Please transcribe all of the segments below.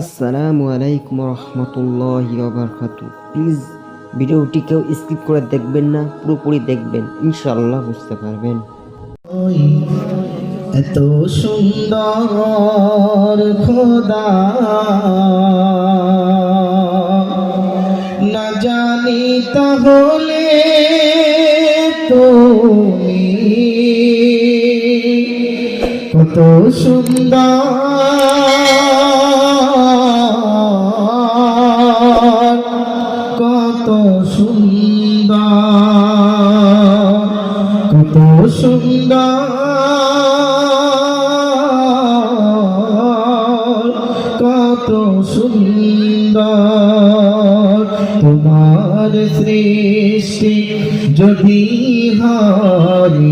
আসসালামু আলাইকুম রহমতুল্লাহ প্লিজ ভিডিওটি কেউ স্কিপ করে দেখবেন না, পুরোপুরি দেখবেন ইনশাল্লাহ বুঝতে পারবেন। এত সুন্দর খোদা, না জানি তাহলে তুমি কত সুন্দর সুন্দর কত সুন্দর। তোমার সৃষ্টি যদি হয়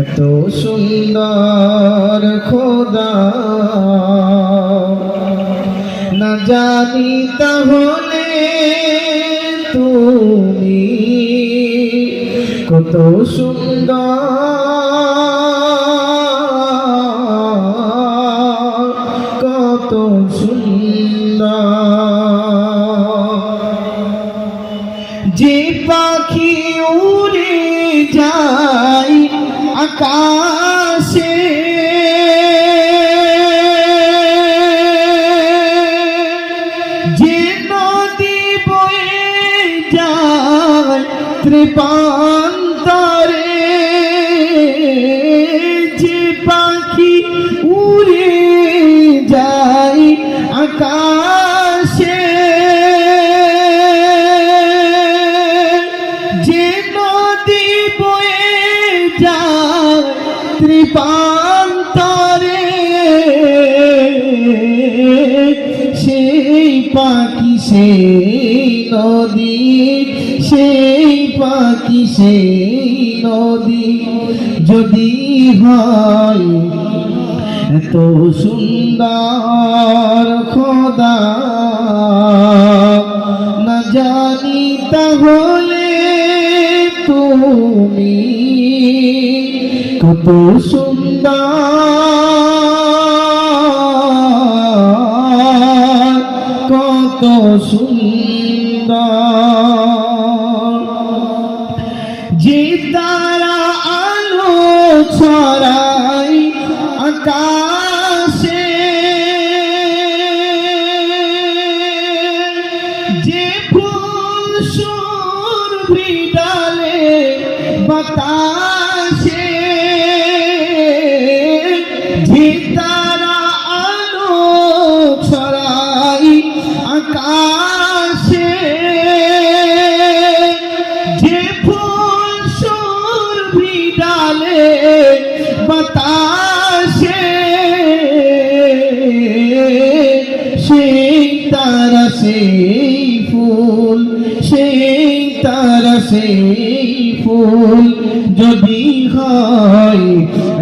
এত সুন্দর খোদা। না জানি তাহলে তুমি কত সুন্দর কত সুন্দর। যে পাখি উড়ে যায় আকাশে যে নদী বয়ে যায় ত্রিপান্তরে যে পাখি উড়ে যায় আকাশে, যে নদী বয়ে যায় ত্রিপান্তরে, সেই পাখি সেই নদী সেই পাখি, সেই নদী যদি হয়, এত সুন্দর খোদা। না জানি তাহলে তুমি কত সুন্দর কত সুন্দর। যে তারা আলো ছড়াই আকাশে যে ফুল সুর বিডালে বাতাসে বাতাসে সেই তারা সেই ফুল সেই তারা সেই ফুল যদি হয়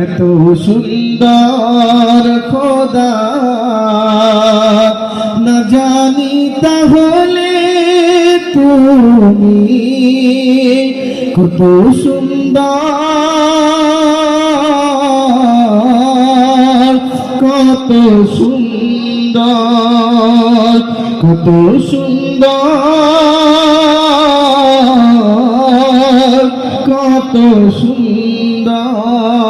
এত সুন্দর খোদা। না জানি তাহলে তুমি কত সুন্দর কত সুন্দর কত সুন্দর কত সুন্দর।